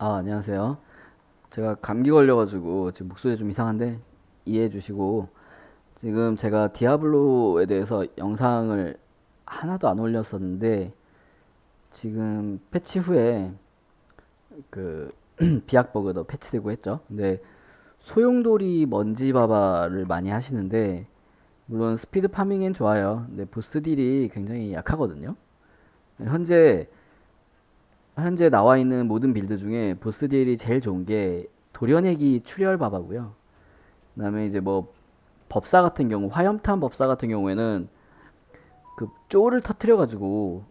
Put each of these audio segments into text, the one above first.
아, 안녕하세요. 제가 감기 걸려가지고 지금 목소리 좀 이상한데 이해해 주시고 지금 제가 디아블로에 대해서 영상을 하나도 안 올렸었는데 지금 패치 후에 그 비약 버그도 패치되고 했죠. 근데 소용돌이 먼지바바를 많이 하시는데 물론 스피드 파밍엔 좋아요. 근데 보스 딜이 굉장히 약하거든요. 현재 현재 나와 있는 모든 빌드 중에 보스 딜이 제일 좋은 게 도련애기 출혈 바바고요. 그다음에 이제 뭐 법사 같은 경우 화염탄 법사 같은 경우에는 그 쪼를 터트려 가지고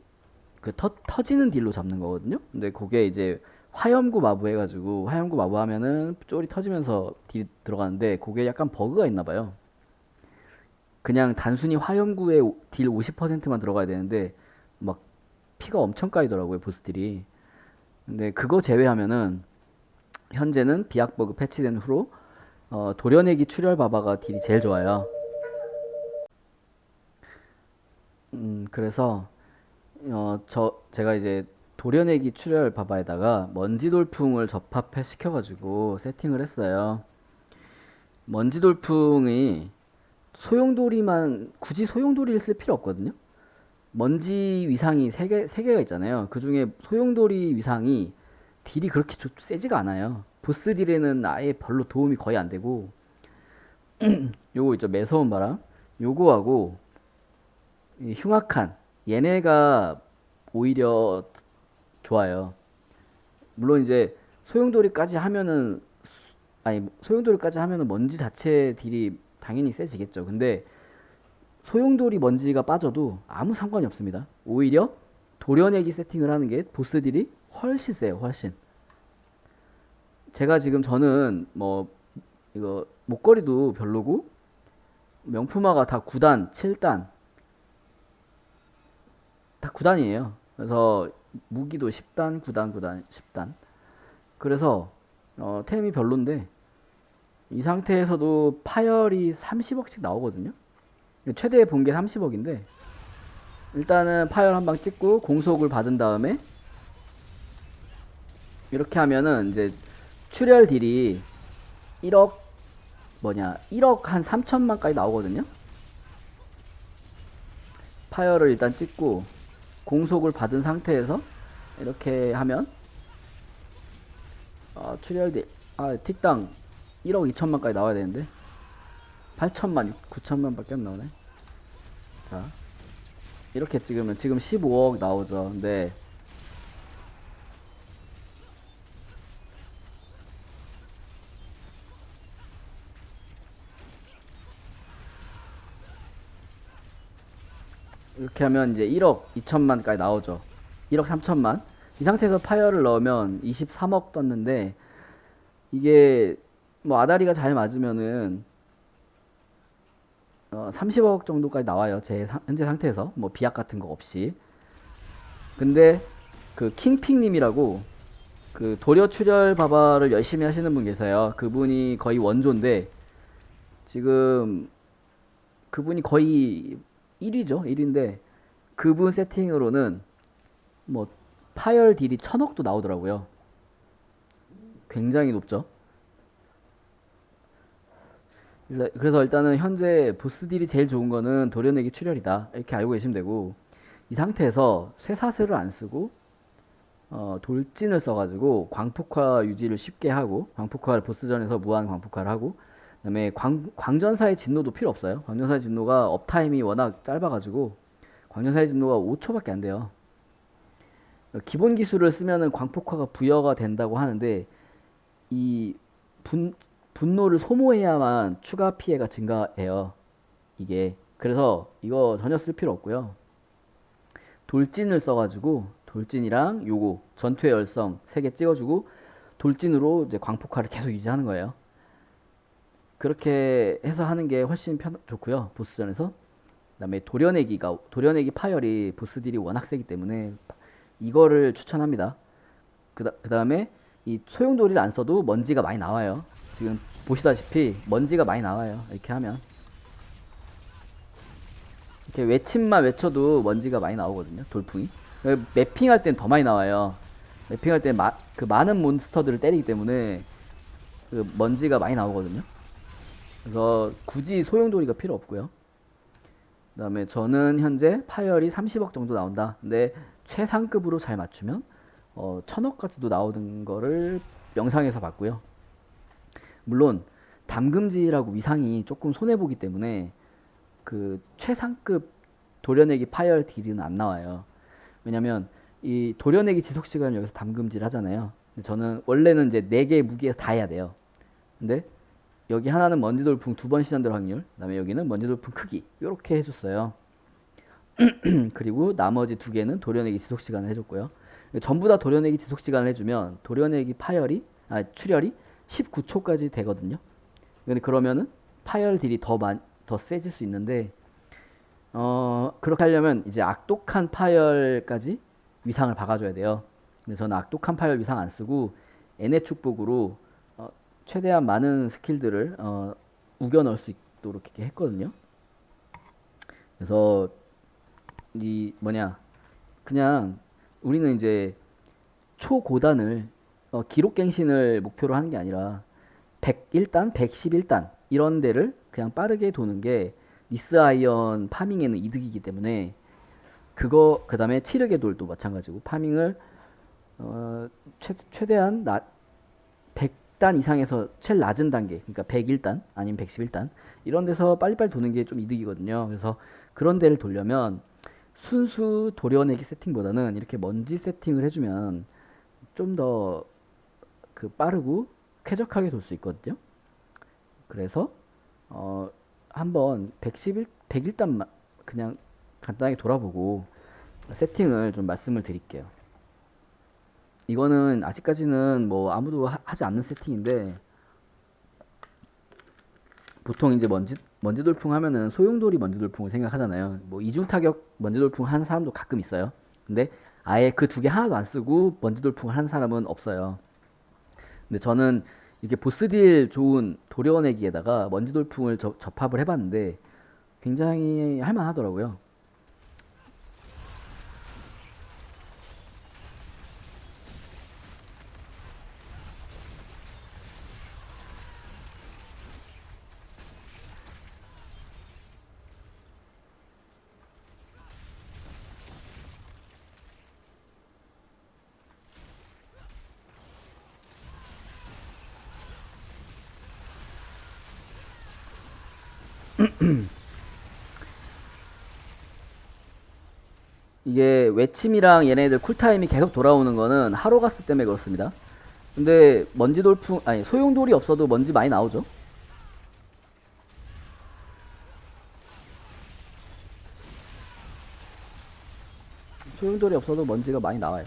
그 터, 터지는 딜로 잡는 거거든요. 근데 그게 이제 화염구 마부 해가지고 화염구 마부 하면은 쫄이 터지면서 딜 들어가는데 그게 약간 버그가 있나 봐요. 그냥 단순히 화염구에 오- 딜 50%만 들어가야 되는데 막 피가 엄청 까이더라고요 보스 딜이. 근데 그거 제외하면은 현재는 비약 버그 패치된 후로 어, 도련애기 출혈 바바가 딜이 제일 좋아요. 음, 그래서 어, 저 제가 이제 도련애기 출혈 바바에다가 먼지 돌풍을 접합해 시켜가지고 세팅을 했어요. 먼지 돌풍이 소용돌이만 굳이 소용돌이를 쓸 필요 없거든요. 먼지 위상이 세 개, 세 개가 있잖아요. 그 중에 소용돌이 위상이 딜이 그렇게 좋, 세지가 않아요. 보스 딜에는 아예 별로 도움이 거의 안 되고, 요거 있죠. 매서운 바람. 요거하고, 이 흉악한. 얘네가 오히려 좋아요. 물론 이제 소용돌이까지 하면은, 아니, 소용돌이까지 하면은 먼지 자체 딜이 당연히 세지겠죠. 근데 소용돌이 먼지가 빠져도 아무 상관이 없습니다. 오히려 도려내기 세팅을 하는 게 보스 딜이 훨씬 세요, 훨씬. 제가 지금 저는 뭐 이거 목걸이도 별로고 명품화가 다 9단, 7단 다 9단이에요. 그래서 무기도 10단, 9단, 9단, 10단. 그래서 어, 템이 별론데 이 상태에서도 파열이 30억씩 나오거든요. 최대 본게 30억인데 일단은 파열 한 방 찍고 공속을 받은 다음에 이렇게 하면은 이제 출혈 딜이 1억 뭐냐 1억 한 3천만까지 나오거든요. 파열을 일단 찍고 공속을 받은 상태에서 이렇게 하면 어, 출혈 딜아 틱당 1억 2천만까지 나와야 되는데 8천만 9천만 밖에 안 나오네. 자 이렇게 찍으면 지금 15억 나오죠. 근데 이렇게 하면 이제 1억 2천만까지 나오죠. 1억 3천만. 이 상태에서 파열을 넣으면 23억 떴는데 이게 뭐 아다리가 잘 맞으면은 어, 30억 정도까지 나와요. 제 사- 현재 상태에서 뭐 비약 같은 거 없이. 근데 그 킹픽님이라고 그 도려 출혈 바바를 열심히 하시는 분 계세요. 그분이 거의 원조인데 지금 그분이 거의 1위죠. 1위인데 그분 세팅으로는 뭐 파열 딜이 천억도 나오더라고요. 굉장히 높죠. 그래서 일단은 현재 보스 딜이 제일 좋은 거는 도려내기 출혈이다. 이렇게 알고 계시면 되고 이 상태에서 쇠사슬을 안 쓰고 어, 돌진을 써가지고 광폭화 유지를 쉽게 하고 광폭화를 보스전에서 무한 광폭화를 하고 그다음에 광, 광전사의 진노도 필요 없어요. 광전사의 진노가 업타임이 워낙 짧아가지고 광전사의 진노가 5초밖에 안 돼요. 기본 기술을 쓰면은 광폭화가 부여가 된다고 하는데 이 분, 분노를 소모해야만 추가 피해가 증가해요. 이게 그래서 이거 전혀 쓸 필요 없고요. 돌진을 써가지고 돌진이랑 요거 전투의 열성 세개 찍어주고 돌진으로 이제 광폭화를 계속 유지하는 거예요. 그렇게 해서 하는 게 훨씬 편 좋고요. 보스전에서 그다음에 도려내기가 도려내기 파열이 보스 딜이 워낙 세기 때문에 이거를 추천합니다. 그다, 그다음에 이 소용돌이를 안 써도 먼지가 많이 나와요. 지금 보시다시피 먼지가 많이 나와요. 이렇게 하면 이렇게 외침만 외쳐도 먼지가 많이 나오거든요. 돌풍이 매핑할 땐 더 많이 나와요. 매핑할 때 마, 그 많은 몬스터들을 때리기 때문에 그 먼지가 많이 나오거든요. 그래서 굳이 소용돌이가 필요 없고요. 그 다음에 저는 현재 파열이 30억 정도 나온다. 근데 최상급으로 잘 맞추면 어, 천억까지도 나오는 거를 영상에서 봤고요. 물론 담금질하고 위상이 조금 손해 보기 때문에 그 최상급 도려내기 파열 딜은 안 나와요. 왜냐면 이 도려내기 지속 시간을 여기서 담금질 하잖아요. 저는 원래는 이제 네 개의 무기에 다 해야 돼요. 근데 여기 하나는 먼지 돌풍 두 번 시전될 확률, 그다음에 여기는 먼지 돌풍 크기 이렇게 해줬어요. 그리고 나머지 두 개는 도려내기 지속 시간을 해줬고요. 전부 다 도려내기 지속 시간을 해주면 도려내기 파열이 아 출혈이 19초까지 되거든요. 근데 그러면은 파열 딜이 더 많, 더 세질 수 있는데 어 그렇게 하려면 이제 악독한 파열까지 위상을 박아줘야 돼요. 근데 저는 악독한 파열 위상 안 쓰고 N의 축복으로 어, 최대한 많은 스킬들을 어, 우겨 넣을 수 있도록 이렇게 했거든요. 그래서 이 뭐냐 그냥 우리는 이제 초고단을 어, 기록갱신을 목표로 하는 게 아니라 101단, 111단 이런 데를 그냥 빠르게 도는 게 니스 아이언 파밍에는 이득이기 때문에 그거 그 다음에 치르게 돌도 마찬가지고 파밍을 어, 최, 최대한 나, 100단 이상에서 제일 낮은 단계 그러니까 101단 아니면 111단 이런 데서 빨리빨리 도는 게 좀 이득이거든요. 그래서 그런 데를 돌려면 순수 도려내기 세팅보다는 이렇게 먼지 세팅을 해주면 좀더 그 빠르고 쾌적하게 돌 수 있거든요. 그래서 어 한번 111 101단 그냥 간단하게 돌아보고 세팅을 좀 말씀을 드릴게요. 이거는 아직까지는 뭐 아무도 하, 지 않는 세팅인데 보통 이제 먼지 먼지 돌풍 하면은 소용돌이 먼지 돌풍을 생각하잖아요. 뭐 이중 타격 먼지 돌풍 한 사람도 가끔 있어요. 근데 아예 그 두 개 하나도 안 쓰고 먼지 돌풍을 한 사람은 없어요. 근데 저는 이렇게 보스딜 좋은 도려내기에다가 먼지 돌풍을 접, 접합을 해봤는데 굉장히 할만하더라고요. 이게 외침이랑 얘네들 쿨타임이 계속 돌아오는 거는 하로가스 때문에 그렇습니다. 근데 먼지 돌풍 아니 소용 돌이 없어도 먼지 많이 나오죠. 소용 돌이 없어도 먼지가 많이 나와요.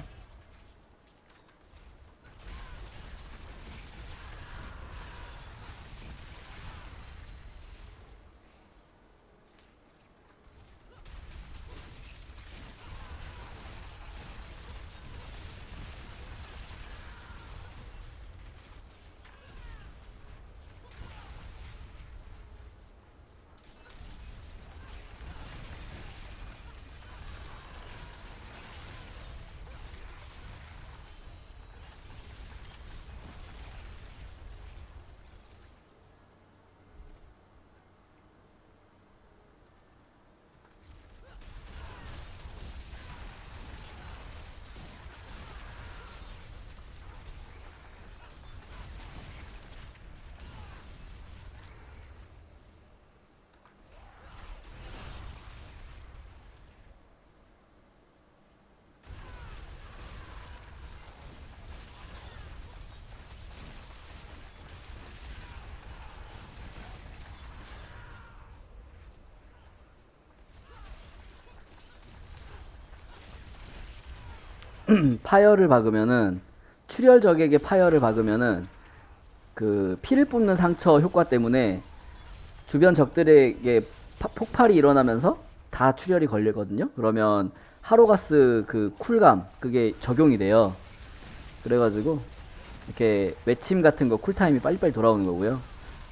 파열을 박으면은 출혈 적에게 파열을 박으면은 그 피를 뿜는 상처 효과 때문에 주변 적들에게 파, 폭발이 일어나면서 다 출혈이 걸리거든요. 그러면 하로가스 그 쿨감 그게 적용이 돼요. 그래가지고 이렇게 외침 같은 거 쿨타임이 빨리빨리 돌아오는 거고요.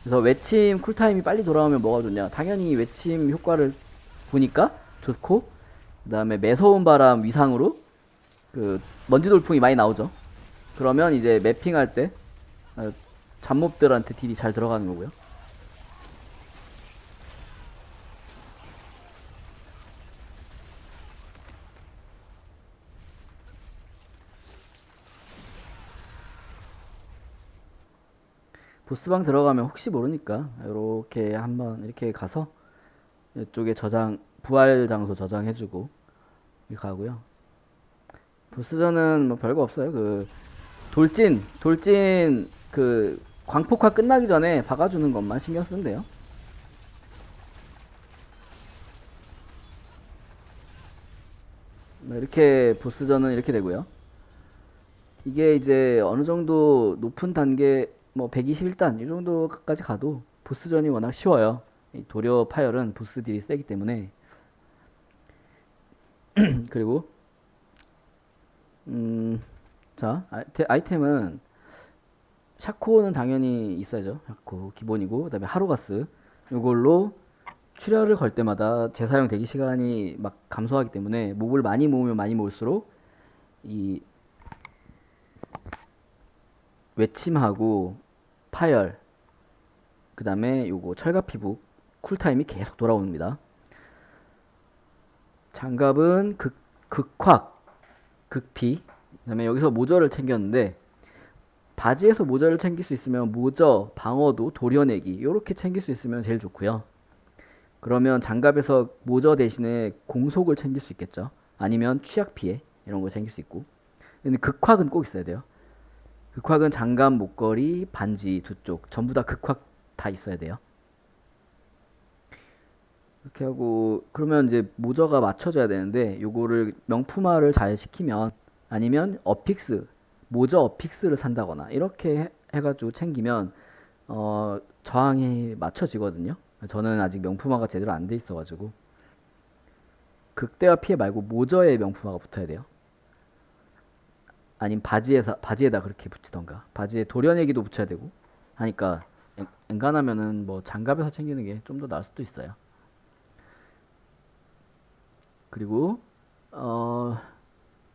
그래서 외침 쿨타임이 빨리 돌아오면 뭐가 좋냐? 당연히 외침 효과를 보니까 좋고, 그 다음에 매서운 바람 위상으로 그 먼지 돌풍이 많이 나오죠. 그러면 이제 매핑할 때 어, 잡몹들한테 딜이 잘 들어가는 거고요. 보스방 들어가면 혹시 모르니까 이렇게 한번 이렇게 가서 이쪽에 저장 부활 장소 저장해주고 가고요. 보스전은 뭐 별거 없어요. 그 돌진 돌진 그 광폭화 끝나기 전에 박아주는 것만 신경 돼요. 뭐 이렇게 보스전은 이렇게 되고요. 이게 이제 어느 정도 높은 단계 뭐 121단 이 정도까지 가도 보스전이 워낙 쉬워요. 이 도려 파열은 보스 딜이 세기 때문에 그리고 음, 자 아이템, 아이템은 샤코는 당연히 있어야죠. 샤코 기본이고 그다음에 하루가스 요걸로 출혈을 걸 때마다 재사용 대기 시간이 막 감소하기 때문에 몹을 많이 모으면 많이 모을수록 이 외침하고 파열 그 다음에 요거 철갑 피부 쿨타임이 계속 돌아옵니다 장갑은 극, 극확 극피 그 다음에 여기서 모저를 챙겼는데 바지에서 모저를 챙길 수 있으면 모저, 방어도, 도려내기 이렇게 챙길 수 있으면 제일 좋고요. 그러면 장갑에서 모저 대신에 공속을 챙길 수 있겠죠. 아니면 취약 피해 이런 거 챙길 수 있고. 근데 극확은 꼭 있어야 돼요. 극확은 장갑, 목걸이, 반지 두 쪽 전부 다 극확 다 있어야 돼요. 이렇게 하고 그러면 이제 모저가 맞춰져야 되는데 요거를 명품화를 잘 시키면 아니면 어픽스 모저 어픽스를 산다거나 이렇게 해, 해가지고 챙기면 어 저항이 맞춰지거든요. 저는 아직 명품화가 제대로 안 돼 있어가지고 극대화 피해 말고 모저에 명품화가 붙어야 돼요. 아니면 바지에서 바지에다 그렇게 붙이던가 바지에 도려내기도 붙여야 되고 하니까 엔- 엔간하면은 뭐 장갑에서 챙기는 게 좀 더 나을 수도 있어요. 그리고 어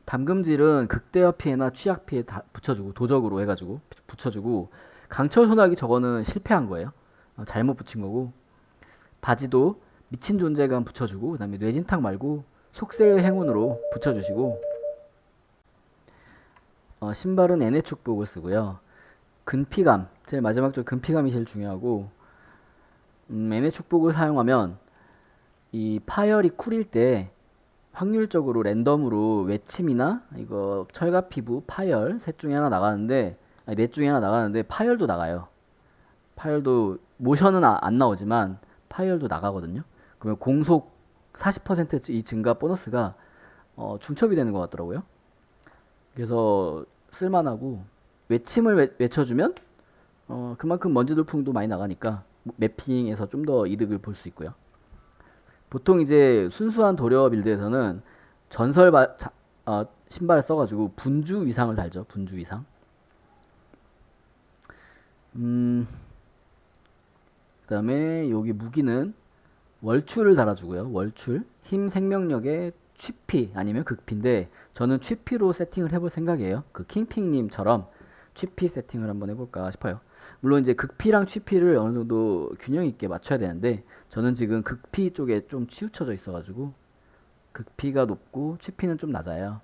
담금질은 극대화 피해나 취약 피해 다 붙여주고 도적으로 해가지고 붙여주고 강철 소나기 저거는 실패한 거예요. 어, 잘못 붙인 거고 바지도 미친 존재감 붙여주고 그다음에 뇌진탕 말고 속세의 행운으로 붙여주시고 어, 신발은 NA 축복을 쓰고요. 근피감, 제일 마지막 쪽 근피감이 제일 중요하고 음, NA 축복을 사용하면 이 파열이 쿨일 때 확률적으로 랜덤으로 외침이나 이거 철갑 피부, 파열 셋 중에 하나 나가는데 아니 넷 중에 하나 나가는데 파열도 나가요. 파열도 모션은 아- 안 나오지만 파열도 나가거든요. 그러면 공속 40%이 증가 보너스가 어, 중첩이 되는 것 같더라고요. 그래서 쓸만하고 외침을 외, 외쳐주면 어, 그만큼 먼지 돌풍도 많이 나가니까 매핑에서 좀 더 이득을 볼 수 있고요. 보통 이제 순수한 도려 빌드에서는 전설 바, 자, 어, 신발을 써가지고 분주 위상을 달죠. 분주 위상. 음, 그 다음에 여기 무기는 월출을 달아주고요. 월출, 힘, 생명력에 취피 아니면 극피인데 저는 취피로 세팅을 해볼 생각이에요. 그 킹핑님처럼 취피 세팅을 한번 해볼까 싶어요. 물론 이제 극피랑 취피를 어느 정도 균형 있게 맞춰야 되는데 저는 지금 극피 쪽에 좀 치우쳐져 있어가지고 극피가 높고 취피는 좀 낮아요.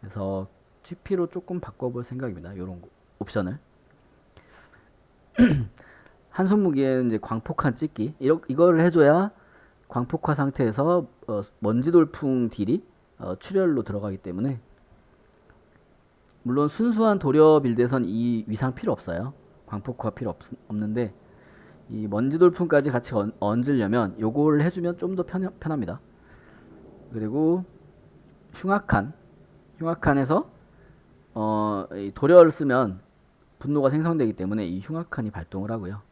그래서 취피로 조금 바꿔볼 생각입니다. 거, 옵션을. 한손 무기에는 이제 광폭한 찍기 이러, 이거를 해줘야 광폭화 상태에서 어, 먼지 돌풍 딜이 어, 출혈로 들어가기 때문에 물론 순수한 도려 빌드에선 이 위상 필요 없어요. 광폭화 필요 없, 없는데 이 먼지 돌풍까지 같이 얹, 얹으려면 요걸 해주면 좀 더 편합니다. 그리고 흉악한 흉악한에서 어, 이 도려를 쓰면 분노가 생성되기 때문에 이 흉악한이 발동을 하고요.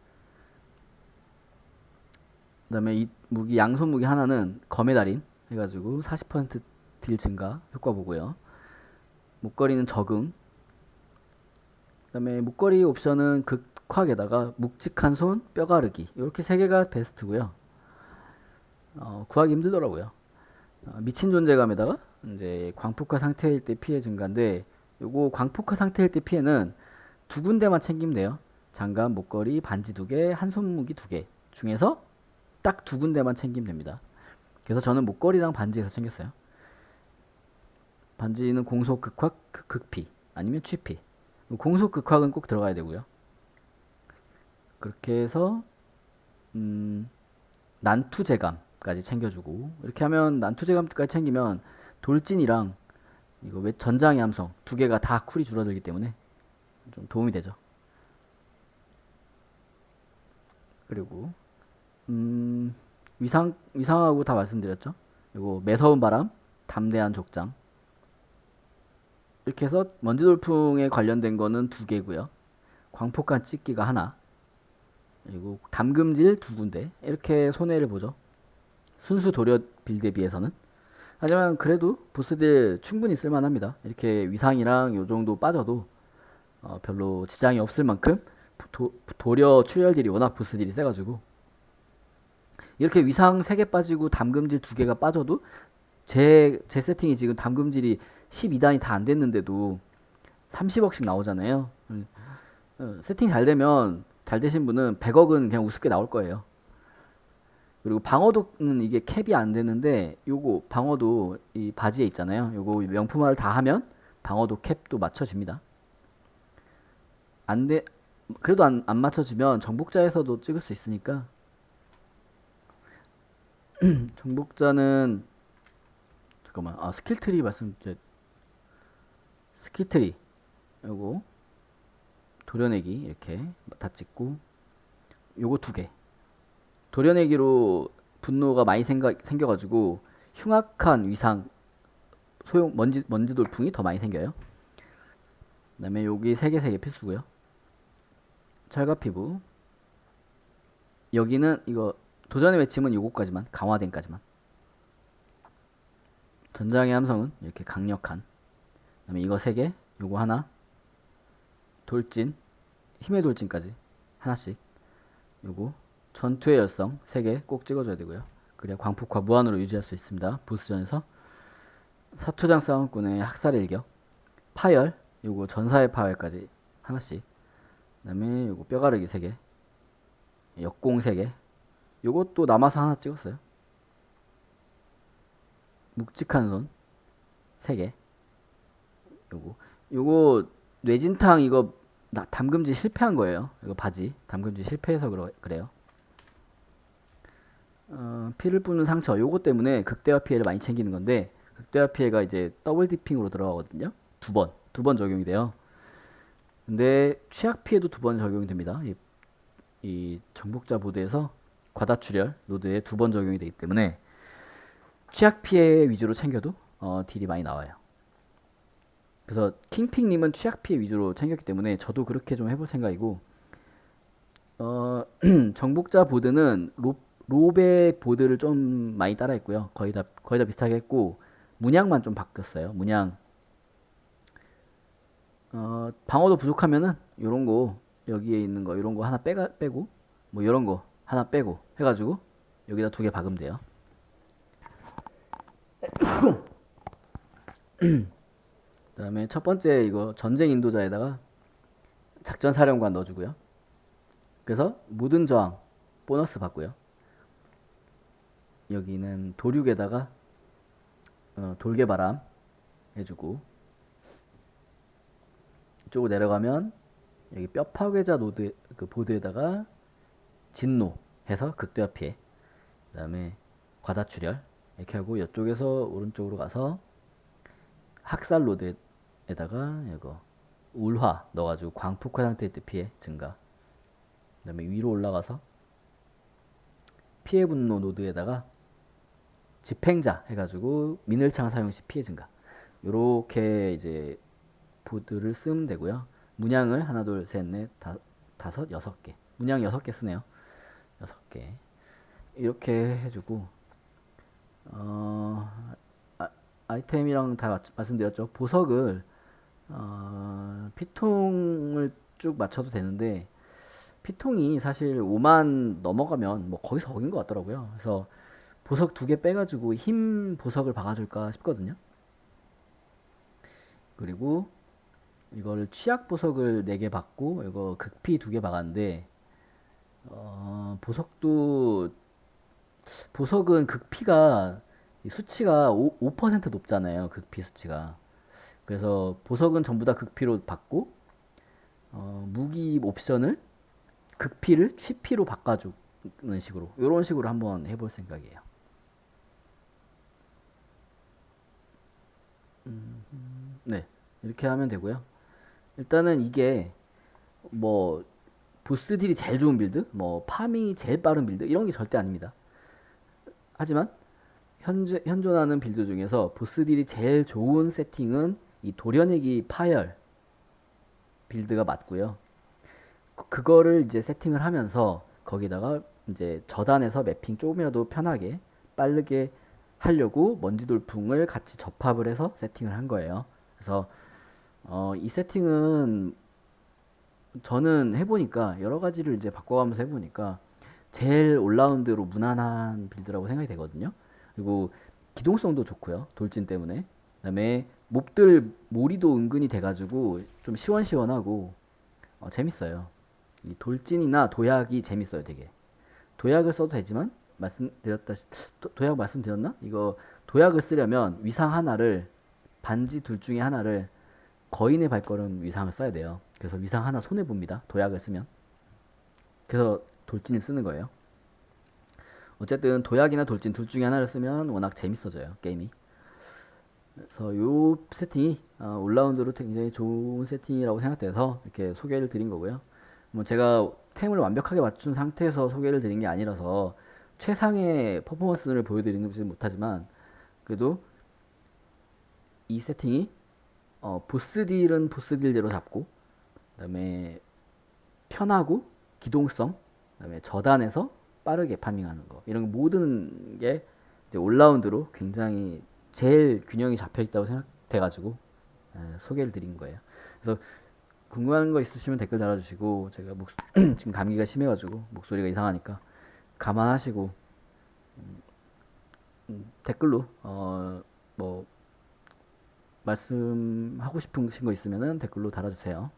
그 다음에 이 무기 양손 무기 하나는 검의 달인 해가지고 40%딜 증가 효과 보고요. 목걸이는 적응. 그다음에 목걸이 옵션은 극화에다가 묵직한 손, 뼈가르기 이렇게 세 개가 베스트고요. 어, 구하기 힘들더라고요. 어, 미친 존재감에다가 이제 광폭화 상태일 때 피해 증가인데 요거 광폭화 상태일 때 피해는 두 군데만 챙기면 돼요. 장갑, 목걸이, 반지 두 개, 한 손무기 두 개 중에서 딱 두 군데만 챙기면 됩니다. 그래서 저는 목걸이랑 반지에서 챙겼어요. 반지는 공속 극확, 극- 극피 아니면 취피. 공속 극확은 꼭 들어가야 되고요. 그렇게 해서 음, 난투제감까지 챙겨주고 이렇게 하면 난투제감까지 챙기면 돌진이랑 이거 왜 전장의 함성 두 개가 다 쿨이 줄어들기 때문에 좀 도움이 되죠. 그리고 음, 위상 위상하고 다 말씀드렸죠. 이거 매서운 바람, 담대한 족장 이렇게 해서 먼지 돌풍에 관련된 거는 두 개고요. 광폭간 찍기가 하나. 그리고 담금질 두 군데. 이렇게 손해를 보죠. 순수 도려 빌드에 비해서는. 하지만 그래도 보스들 충분히 쓸만합니다. 이렇게 위상이랑 요 정도 빠져도 어, 별로 지장이 없을 만큼 도, 도려 출혈들이 워낙 보스들이 세가지고 이렇게 위상 3개 빠지고 담금질 2개가 빠져도 제, 제 세팅이 지금 담금질이 12단이 다 안 됐는데도 30억씩 나오잖아요. 음, 어, 세팅 잘 되면 잘 되신 분은 100억은 그냥 우습게 나올 거예요. 그리고 방어도는 이게 캡이 안 되는데 요거 방어도 이 바지에 있잖아요. 요거 명품화를 다 하면 방어도 캡도 맞춰집니다. 안 돼, 그래도 안, 안 맞춰지면 정복자에서도 찍을 수 있으니까 정복자는 잠깐만. 아 스킬트리 말씀 이제 스킬트리. 요거 도려내기 이렇게 다 찍고 요거 두 개. 도려내기로 분노가 많이 생겨, 생겨가지고 흉악한 위상 소용 먼지 먼지 돌풍이 더 많이 생겨요. 그다음에 여기 세 개 세 개 필수고요. 철갑 피부. 여기는 이거 도전의 외침은 요거까지만 강화된까지만 전장의 함성은 이렇게 강력한 그다음에 이거 세 개 요거 하나 돌진 힘의 돌진까지 하나씩 요거 전투의 열성 3개 꼭 찍어줘야 되고요. 그래야 광폭화 무한으로 유지할 수 있습니다. 보스전에서 사투장 싸움꾼의 학살 일격 파열 요거 전사의 파열까지 하나씩 그 다음에 요거 뼈가르기 3개 역공 3개 요것도 남아서 하나 찍었어요. 묵직한 손 3개 요거 요거 뇌진탕 이거 나 담금질 실패한 거예요. 이거 바지 담금질 실패해서 그러, 그래요. 어, 피를 뿜는 상처 요거 때문에 극대화 피해를 많이 챙기는 건데 극대화 피해가 이제 더블 디핑으로 들어가거든요. 두 번, 두 번 적용이 돼요. 근데 취약 피해도 두 번 적용이 됩니다. 이, 이 정복자 보드에서 과다출혈 노드에 두 번 적용이 되기 때문에 취약 피해 위주로 챙겨도 어, 딜이 많이 나와요. 그래서 킹픽님은 취약 피해 위주로 챙겼기 때문에 저도 그렇게 좀 해볼 생각이고 어, 정복자 보드는 로, 로베 보드를 좀 많이 따라했고요. 거의 다 거의 다 비슷하게 했고 문양만 좀 바뀌었어요. 문양 어, 방어도 부족하면은 요런 거 여기에 있는 거 요런 거 하나 빼가 빼고 뭐 요런 거 하나 빼고 해가지고 여기다 두 개 박으면 돼요. 그다음에 첫 번째 이거 전쟁 인도자에다가 작전 사령관 넣어주고요. 그래서 모든 저항 보너스 받고요. 여기는 도륙에다가 어, 돌개바람 해주고 이쪽으로 내려가면 여기 뼈 파괴자 노드 그 보드에다가 진노 해서 극대화 피해 그다음에 과다 출혈 이렇게 하고 이쪽에서 오른쪽으로 가서 학살 로드에다가 이거 울화 넣어가지고 광폭화 상태일 때 피해 증가. 그 다음에 위로 올라가서 피해 분노 노드에다가 집행자 해가지고 미늘창 사용 시 피해 증가. 요렇게 이제 보드를 쓰면 되고요. 문양을 하나 둘 셋 넷 다섯 여섯 개. 문양 여섯 개 쓰네요. 여섯 개. 이렇게 해주고 어, 아, 아이템이랑 다 맞- 말씀드렸죠. 보석을 어, 피통을 쭉 맞춰도 되는데 피통이 사실 5만 넘어가면 뭐 거기서 거긴 것 같더라고요. 그래서 보석 두 개 빼가지고 힘 보석을 박아줄까 싶거든요. 그리고 이거를 취약 보석을 4개 받고 이거 극피 2개 박았는데 어, 보석도 보석은 극피가 이 수치가 5, 5% 높잖아요. 극피 수치가. 그래서 보석은 전부 다 극피로 받고 어, 무기 옵션을 극피를 취피로 바꿔주는 식으로 이런 식으로 한번 해볼 생각이에요. 음, 네 이렇게 하면 되고요. 일단은 이게 뭐 보스 딜이 제일 좋은 빌드, 뭐 파밍이 제일 빠른 빌드 이런 게 절대 아닙니다. 하지만 현재 현존하는 빌드 중에서 보스 딜이 제일 좋은 세팅은 이 도려내기 파열 빌드가 맞고요. 그- 그거를 이제 세팅을 하면서 거기다가 이제 저단에서 매핑 조금이라도 편하게 빠르게 하려고 먼지 돌풍을 같이 접합을 해서 세팅을 한 거예요. 그래서 어, 이 세팅은 저는 해보니까 여러 가지를 이제 바꿔가면서 해보니까 제일 올라운드로 무난한 빌드라고 생각이 되거든요. 그리고 기동성도 좋고요. 돌진 때문에. 그다음에 몹들 몰이도 은근히 돼가지고 좀 시원시원하고 어, 재밌어요. 이 돌진이나 도약이 재밌어요, 되게. 도약을 써도 되지만 말씀드렸다 도- 도약 말씀드렸나? 이거 도약을 쓰려면 위상 하나를 반지 둘 중에 하나를 거인의 발걸음 위상을 써야 돼요. 그래서 위상 하나 손해 봅니다. 도약을 쓰면. 그래서 돌진을 쓰는 거예요. 어쨌든 도약이나 돌진 둘 중에 하나를 쓰면 워낙 재밌어져요 게임이. 그래서 요 세팅이 어, 올라운드로 굉장히 좋은 세팅이라고 생각돼서 이렇게 소개를 드린 거고요. 뭐 제가 템을 완벽하게 맞춘 상태에서 소개를 드린 게 아니라서 최상의 퍼포먼스를 보여드리는 못하지만 그래도 이 세팅이 어, 보스 딜은 보스 딜대로 잡고 그다음에 편하고 기동성 그다음에 저단에서 빠르게 파밍하는 거 이런 모든 게 이제 올라운드로 굉장히 제일 균형이 잡혀 있다고 생각돼 가지고 소개를 드린 거예요. 그래서 궁금한 거 있으시면 댓글 달아주시고 제가 목 지금 감기가 심해가지고 목소리가 이상하니까 감안하시고 음, 음, 댓글로 어 뭐 말씀하고 싶으신 거 있으면은 댓글로 달아주세요.